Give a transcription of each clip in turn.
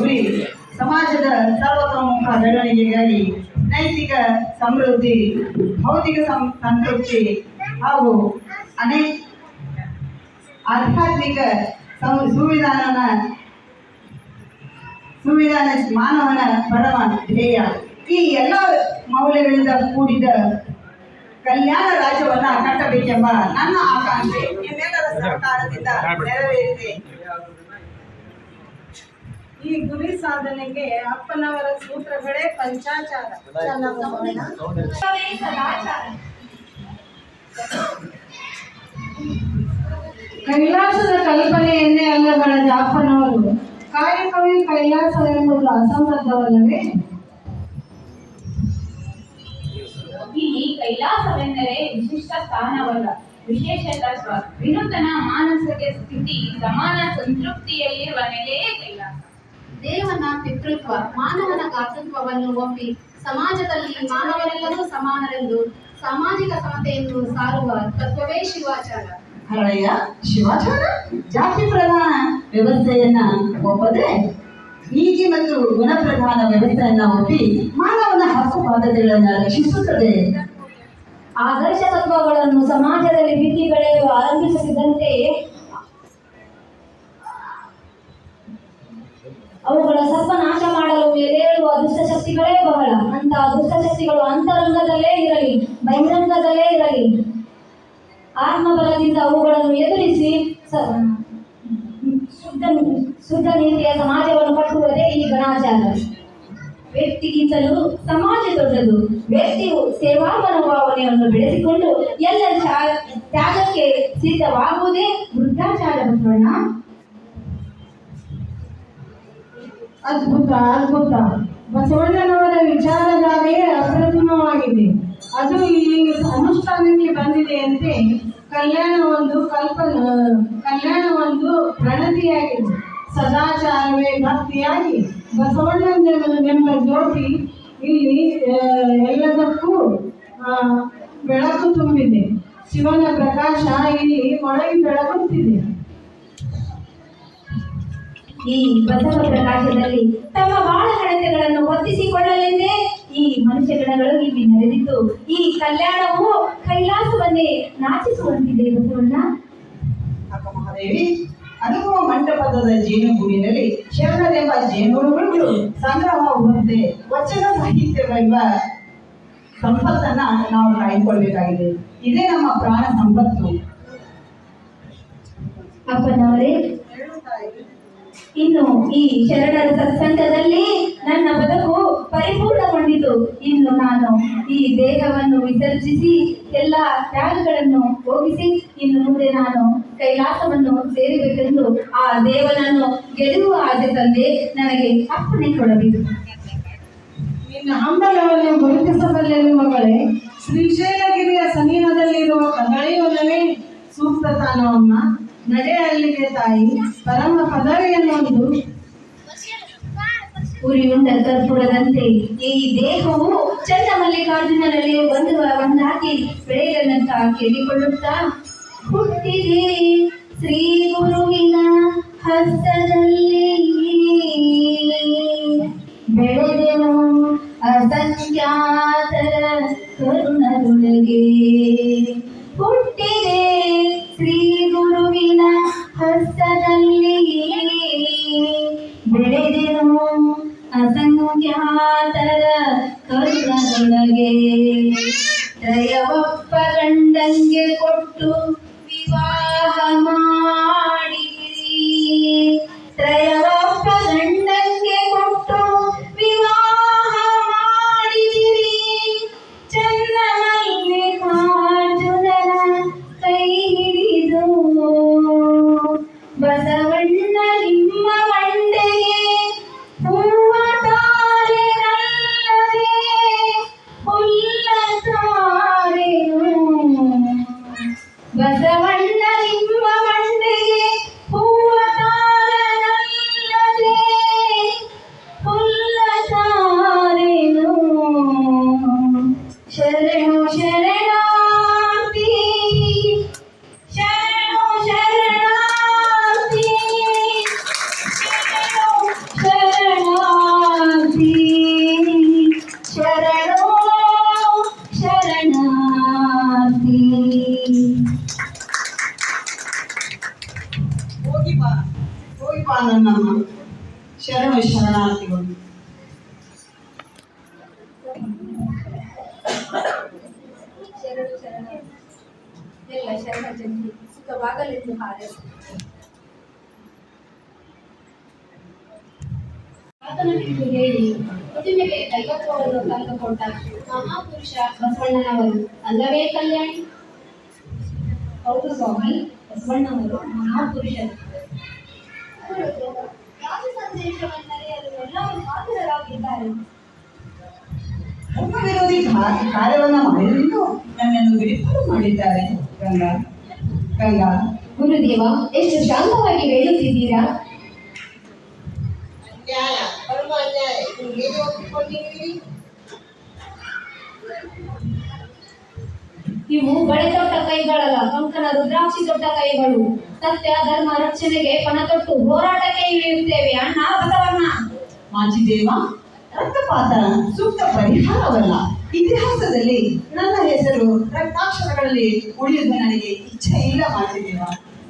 ಗುರಿ ಸಮಾಜದ ಸರ್ವತೋಮುಖ ಬೆಳವಣಿಗೆಗಾಗಿ ನೈತಿಕ ಸಮೃದ್ಧಿ, ಭೌತಿಕ ಸಂತೃಪ್ತಿ ಹಾಗೂ ಅನೇಕ ಆಧ್ಯಾತ್ಮಿಕ ಸಂವಿಧಾನನ, ಸಂವಿಧಾನ ಮಾನವನ ಪರಮ ಧ್ಯೇಯ. ಈ ಎಲ್ಲ ಮೌಲ್ಯಗಳಿಂದ ಕೂಡಿದ ಕಲ್ಯಾಣ ರಾಜ್ಯವನ್ನ ಕಟ್ಟಬೇಕೆಂಬ ನನ್ನ ಆಕಾಂಕ್ಷೆ. ನಿಮ್ಮೆಲ್ಲರ ಸಹಕಾರದಿಂದ ನೆರವೇರಿದೆ. ಈ ಗುರಿ ಸಾಧನೆಗೆ ಅಪ್ಪನವರ ಸೂತ್ರಗಳೇ ಪಂಚಾಚಾರ. ಕೈಲಾಸದ ಕಲ್ಪನೆಯನ್ನೇ ಅಲ್ಲ ಬಳದ ಅಪ್ಪನವರು. ಕಾಯಕವೇ ಕೈಲಾಸ ಎಂಬುದು ಅಸಂಬದ್ಧವಲ್ಲವೇ? ಇಲ್ಲಿ ಕೈಲಾಸವೆಂದರೆ ವಿಶಿಷ್ಟ ಸ್ಥಾನವಲ್ಲ. ವಿಶೇಷ ತತ್ವ. ವಿನೂತನ ಮಾನಸಿಕ ಸ್ಥಿತಿ ಸಮಾನ ಸಂತೃಪ್ತಿಯಲ್ಲಿರುವ ನೆಲೆಯೇ ಕೈಲಾಸ. ದೇವನ ಪಿತೃತ್ವ ಮಾನವನ ಗಾತೃತ್ವವನ್ನು ಒಪ್ಪಿ ಸಮಾಜದಲ್ಲಿ ಮಾನವರೆಲ್ಲರೂ ಸಮಾನರೆಂದು ಸಾಮಾಜಿಕ ಸಮತೆಯನ್ನು ಸಾರುವ ತತ್ವವೇ ಶಿವಾಚಾರ. ಹಳೆಯ ಶಿವಾಚಾರ? ಜಾತಿ ಪ್ರಧಾನ ವ್ಯವಸ್ಥೆಯನ್ನ ಒಪ್ಪದೆ ನೀತಿ ಮತ್ತು ಗುಣಪ್ರಧಾನ ವ್ಯವಸ್ಥೆಯನ್ನ ಒಪ್ಪಿ ಮಾನವನ ಹಕ್ಕು ಪಾದಗಳನ್ನ ರಕ್ಷಿಸುತ್ತದೆ. ಆದರ್ಶ ತತ್ವಗಳನ್ನು ಸಮಾಜದಲ್ಲಿ ಬಿತ್ತಿ ಬೆಳೆಯಲು ಆರಂಭಿಸಿದಂತೆ ಅವುಗಳ ಸರ್ವನಾಶ ಮಾಡಲು ಎದೇಳುವ ದುಷ್ಟಶಕ್ತಿಗಳೇ ಬಹಳ. ಅಂತ ದುಷ್ಟಶಕ್ತಿಗಳು ಅಂತರಂಗದಲ್ಲೇ ಇರಲಿ, ಬಹಿರಂಗದಲ್ಲೇ ಇರಲಿ. ಆತ್ಮಬಲದಿಂದ ಅವುಗಳನ್ನು ಎದುರಿಸಿ ಶುದ್ಧ ಶುದ್ಧ ನೀತಿಯ ಸಮಾಜವನ್ನು ಕಟ್ಟುವುದೇ ಈ ಗಣಾಚಾರ. ವ್ಯಕ್ತಿಗಿಂತಲೂ ಸಮಾಜ ದೊಡ್ಡದು. ವ್ಯಕ್ತಿಯು ಸೇವಾ ಮನೋಭಾವನೆಯನ್ನು ಬೆಳೆಸಿಕೊಂಡು ಎಲ್ಲ ತ್ಯಾಗಕ್ಕೆ ಸಿದ್ಧವಾಗುವುದೇ ವೃದ್ಧಾಚಾರ ಬಸವಣ್ಣ ಅದ್ಭುತ ಅದ್ಭುತ. ಬಸವಣ್ಣನವರ ವಿಚಾರಧಾರೆಯೇ ಅಪ್ರತಿಮವಾಗಿದೆ. ಅದು ಇಲ್ಲಿ ಅನುಷ್ಠಾನಕ್ಕೆ ಬಂದಿದೆಯಂತೆ ಕಲ್ಯಾಣ ಒಂದು ಕಲ್ಪ ಕಲ್ಯಾಣ ಒಂದು ಪ್ರಣತಿಯಾಗಿದೆ. ಸದಾಚಾರವೇ ಭಕ್ತಿಯಾಗಿ ಬಸವಣ್ಣನೆಂಬ ಜ್ಯೋತಿ ಇಲ್ಲಿ ಎಲ್ಲದಕ್ಕೂ ಬೆಳಕು ತುಂಬಿದೆ. ಶಿವನ ಪ್ರಕಾಶ ಇಲ್ಲಿ ಒಳಗೆ ಬೆಳಗುತ್ತಿದೆ. ಈ ಬಸವ ಪ್ರಕಾಶದಲ್ಲಿ ತಮ್ಮ ಬಾಳ ಹಣತೆಗಳನ್ನು ಹೊತ್ತಿಸಿಕೊಳ್ಳಲೆಂದೇ ಈ ಮನುಷ್ಯ ಗಣಗಳು ಇಲ್ಲಿ ನಡೆದಿದ್ದು ಈ ಕಲ್ಯಾಣವು ಕೈಲಾಸವನ್ನೇ ನಾಚಿಸುವಂತಿದೆ ಬಸವಣ್ಣ. ಅಕ್ಕ ಮಹಾದೇವಿ ಅನುಭವ ಮಂಟಪದ ಜೇನುಗೂಡಿನಲ್ಲಿ ಶರಣರೆಂಬ ಜೇನುಗಳು ಸಂಗ್ರಹವಾಗುವಂತೆ ವಚನ ಸಾಹಿತ್ಯವೆಂಬ ಸಂಪತ್ತನ್ನ ನಾವು ಕಾಯ್ದುಕೊಳ್ಬೇಕಾಗಿದೆ. ಇದೇ ನಮ್ಮ ಪ್ರಾಣ ಸಂಪತ್ತು. ಅಪ್ಪನವರೇ ಇನ್ನು ಈ ಶರಣರ ಸತ್ಸಂಗದಲ್ಲಿ ನನ್ನ ಬದುಕು ಪರಿಪೂರ್ಣಗೊಂಡಿತು. ಇನ್ನು ನಾನು ಈ ದೇಹವನ್ನು ವಿಸರ್ಜಿಸಿ ಎಲ್ಲ ತ್ಯಾಗಗಳನ್ನು ಹೋಗಿಸಿ ಇನ್ನು ಮುಂದೆ ನಾನು ಕೈಲಾಸವನ್ನು ಸೇರಬೇಕೆಂದು ಆ ದೇವನನ್ನು ಗೆಲ್ಲುವ ಆದ ತಂದೆ ನನಗೆ ಅಪ್ಪಣೆ ಕೊಡಬೇಕು. ನಿನ್ನ ಹಂಬಲವನ್ನು ಗುರುತಿಸಬಲ್ಲೆನು ಮಗಳೇ. ಶ್ರೀಶೈಲಗಿರಿಯ ಸನಿಹದಲ್ಲಿರುವ ಕದಳೆಯೊಲ್ಲವೇ ಸೂಕ್ತ ತಾನವಮ್ಮ. ನಡೆ ಅಲ್ಲಿಗೆ ತಾಯಿ, ಪರಮ ಪದವಿಯನ್ನೊಂದು ಉರಿಯುಂಡ ಕರ್ಪುರದಂತೆ. ಈ ದೇಹವು ಚಂದ ಮಲ್ಲಿಕಾರ್ಜುನರಲ್ಲಿ ಒಂದು ಒಂದಾಗಿ ಬೆಳೆಯಲಂತ ಕೇಳಿಕೊಳ್ಳುತ್ತಾ, ಹುಟ್ಟಿದೆ ಶ್ರೀ ಗುರುವಿನ ಹಸ್ತದಲ್ಲಿ. ಬೆಳೆದೆನು ಅಸಂಖ್ಯಾತರ ಕರುಣದೊಳಗೆ ಅಸಂಖ್ಯಾತರ ಕರುಣದೊಳಗೆ ದಯವಪ್ಪ ಗಂಡಂಗೆ ಕೊಟ್ಟು ಕುರಿತು ಹೇಳಿ. ಪ್ರತಿಮೆಗೆ ದೈವತ್ವವನ್ನು ತಂದುಕೊಟ್ಟ ಮಹಾಪುರುಷ ಬಸವಣ್ಣನವರು ಅಲ್ಲವೇ ಕಲ್ಯಾಣಿ? ಹೌದು ಸ್ವಾಮಿ ಬಸವಣ್ಣನವರು ಮಹಾಪುರುಷರು. ಸಂದೇಶವನ್ನರಿಯಲು ಎಲ್ಲರೂ ಧರ್ಮ ವಿರೋಧಿ ಕಾರ್ಯವನ್ನ ನನ್ನನ್ನು ವಿಡಿಪಾಡು ಮಾಡಿದ್ದಾರೆ. ಗಂಗಾ ಗಂಗಾ. ಗುರುದೇವ ಎಷ್ಟು ಶಾಂತವಾಗಿ ಹೇಳುತ್ತಿದ್ದೀರಾ? ನ್ಯಾಯ ಪರಮ ಅನ್ಯಾಯ ನೀವು ಹೇಗೆ ಒಪ್ಪಿಕೊಂಡಿದ್ದೀರಿ ಇವು ಬಳೆ ದೊಡ್ಡ ಕೈಗಳಲ್ಲ ಕಂಕಣ ರುದ್ರಾಕ್ಷಿ ದೊಡ್ಡ ಕೈಗಳು. ಸತ್ಯ ಧರ್ಮ ರಕ್ಷಣೆಗೆ ಪಣ ತೊಟ್ಟು ಹೋರಾಟಕ್ಕೆ ಇಳಿಯುತ್ತೇವೆ ಅಣ್ಣ ಬಸವಣ್ಣ. ಮಾಚಿದೇವ ರಕ್ತಪಾತ ಸೂಕ್ತ ಪರಿಹಾರವಲ್ಲ. ಇತಿಹಾಸದಲ್ಲಿ ನನ್ನ ಹೆಸರು ರಕ್ತಾಕ್ಷರಗಳಲ್ಲಿ ಉಳಿಯುವ ನನಗೆ ಇಚ್ಛೆ ಇಲ್ಲ ಮಾಜಿದೇವ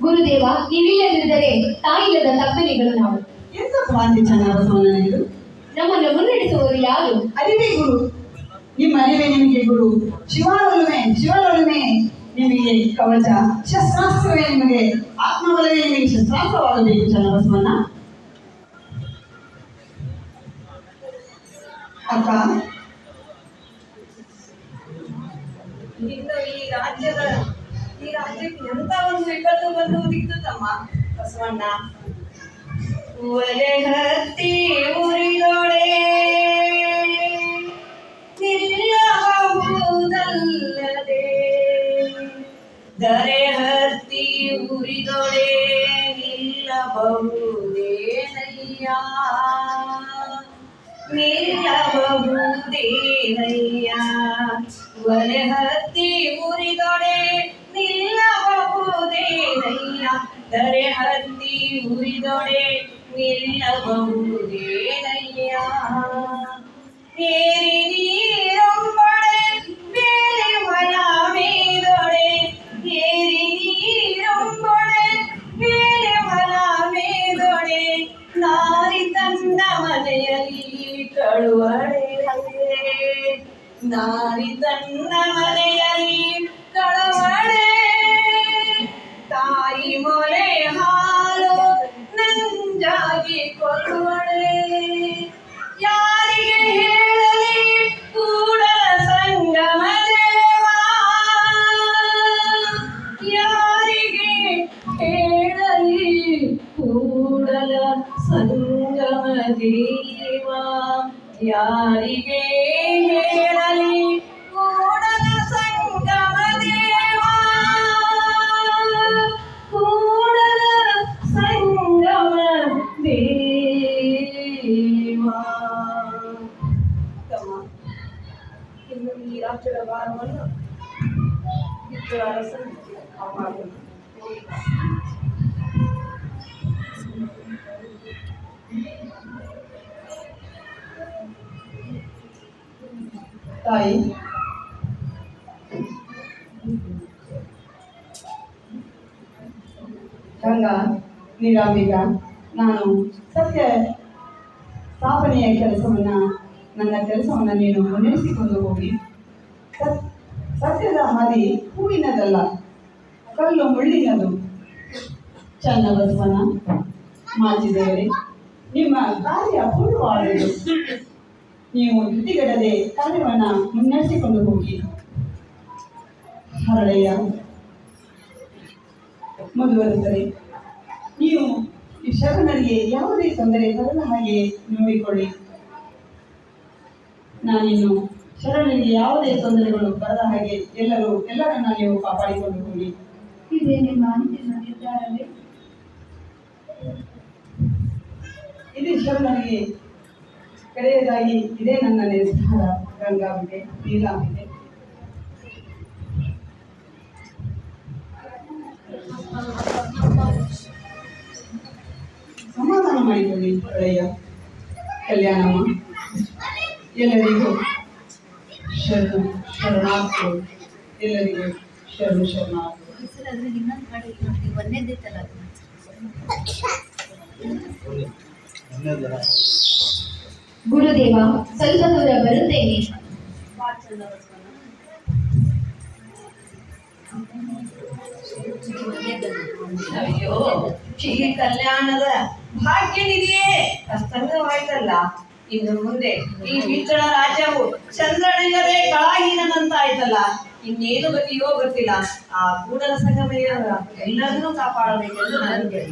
ಗುರುದೇವ ನೀವಿಲ್ಲದಿದ್ದರೆ ತಾಯಿಲ್ಲದ ತಪ್ಪಲಿಗಳು ನಾವು. ಎಂತ ಕ್ರಾಂತಿ ಚನ್ನಬಸವಣ್ಣನಿದು ನಮ್ಮನ್ನು ಮುನ್ನಡೆಸುವವರು ಯಾರು? ಅರಿವೇ ಗುರು. ನಿಮ್ಮ ಅರಿವೇ ನಿಮಗೆ ಗುರು. ಶಿವನೊಲುಮೆ ಶಿವನೊಲುಮೆ ನಿಮಗೆ ಕವಚ ಶಸ್ತ್ರಾಸ್ತ್ರವೇ ನಿಮಗೆ ಆತ್ಮವಲವೇ ನಿಮಗೆ ಶಸ್ತ್ರಾಸ್ತ್ರವಾಗಬೇಕು ಚನ್ನಬಸವಣ್ಣ ಅಕ್ಕ? ಇನ್ನು ಈ ರಾಜ್ಯದ ಈ ರಾಜ್ಯಕ್ಕೆ ಎಂತ ಒಂದು ವಿಪತ್ತು ಬಂದು ತಮ್ಮ ಬಸವಣ್ಣ? ಒಲೆ ಹತ್ತಿ ಉರಿದೊಡೆ ನಿಲ್ಲಬಹುದಲ್ಲದೆ ದರೆ ಹತ್ತಿ ಉರಿದೊಡೆ ನಿಲ್ಲಬಹುದೇನಯ್ಯ ನಿಲ್ಲಬಹುದೇನಯ್ಯ ಒಲೆ ಹತ್ತಿ ಉರಿದೊಡೆ ನಿಲ್ಲಬಹುದೇನಯ್ಯ ದರೆ ಹತ್ತಿ ಉರಿದೊಡೆ ನಿಲ್ಲಬಹುದೇನಯ್ಯ ಏರಿ ನೀರೊಂಬಡೆ ಬೇರೆ ಹೊಲ ಮೇದೊಡೆ ಏರಿ ನೀರೊಂಬಡೆ ಬೇರೆ ಹೊಲ ಮೇದೊಡೆ ನಾರಿ ತನ್ನ ಮನೆಯಲ್ಲಿ ಕಳುವಡೆ ನಾರಿ ತನ್ನ ಮನೆಯಲ್ಲಿ ಕಳುವಡೆ ತಾಯಿ ಮೊರೆ ಹಾಲು ಕೊಡುವಡೆ ಯಾರಿಗೆ ಹೇಳಲಿ? ಕೂಡ ಸಂಗಮ ದೇವಾ ಹೇಳಲಿ? ಕೂಡಲ ಸಂಗಮ ದೇವ ಯಾರಿಗೆ ಹೇಳಲಿ? ರಾಜ್ಯದ ಭಾರವನ್ನು ಕಿತ್ತೂರು ಅರಸನು ಕಾಪಾಡೋಣ. ತಾಯಿ ಗಂಗಾ ನೀರಾಂಬಿಕ ನಾನು ಸತ್ಯ ಸ್ಥಾಪನೆಯ ಕೆಲಸವನ್ನ ನನ್ನ ಕೆಲಸವನ್ನ ನೀನು ಮುನ್ನಡೆಸಿಕೊಂಡು ಹೋಗಿ ಸತ್- ಸತ್ಯದ ಹಾದಿ ಹೂವಿನದಲ್ಲ, ಕಲ್ಲು ಮುಳ್ಳಿನದು. ಚನ್ನ ಬಸವನ ನಿಮ್ಮ ಕಾರ್ಯ ಪೂರ್ಣವಾದದ್ದು ನೀವು ಧೃತಿಗೆಡದೆ ಕಾರ್ಯವನ್ನ ಮುನ್ನಡೆಸಿಕೊಂಡು ಹೋಗಿ. ಹರಳೆಯ ಮುಂದುವರೆದರೆ ನೀವು ಈ ಶರಣರಿಗೆ ಯಾವುದೇ ತೊಂದರೆ ಬರದ ಹಾಗೆ ನೋಡಿಕೊಳ್ಳಿ. ನಾನಿನ್ನು ಶರಣರಿಗೆ ಯಾವುದೇ ತೊಂದರೆಗಳು ಬರದ ಹಾಗೆ ಎಲ್ಲರೂ ಎಲ್ಲರನ್ನ ನೀವು ಕಾಪಾಡಿಕೊಂಡು ಹೋಗಿ. ಇದೇ ನಿಮ್ಮ ಅಂತಿಮ ನಿರ್ಧಾರವೇ ಇದು ಶರಣರಿಗೆ ಕಡೆಯದಾಗಿ ಇದೇ ನನ್ನ ನಿರ್ಧಾರ. ಗಂಗಾಂಬಿಕೆ ನೀಲಾಂಬಿಕೆ ಸಮಾಧಾನ ಮಾಡಿಕೊಳ್ಳಿ ಒಳ್ಳೆಯ ಕಲ್ಯಾಣಮ್ಮ. ಎಲ್ಲರಿಗೂ ಶರಣು ಶರಣಾರ್ಥಿಗಳು ಎಲ್ಲರಿಗೂ ಶರಣು ತಲ ಗುರುದೇವ ಸ್ವಲ್ಪ ದೂರ ಬರುತ್ತೇನೆ. ಅಯ್ಯೋ ಕಲ್ಯಾಣದ ಭಾಗ್ಯನಿದೆಯೇ? ಅಸ್ತಂಗವಾಯ್ತಲ್ಲ ಇನ್ನು ಮುಂದೆ ಈ ಬಿಚ್ಚಳ ರಾಜ್ಯವು ಚಂದ್ರನಿಲ್ಲದೆ ಕಳಾಹೀನದಂತಾಯ್ತಲ್ಲ ಇನ್ನೇನು ಗತಿಯೋ ಗೊತ್ತಿಲ್ಲ. ಆ ಕೂಡಲ ಸಂಗಮಯ ಎಲ್ಲರನ್ನೂ ಕಾಪಾಡಬೇಕೆಂದು ನನಗೆ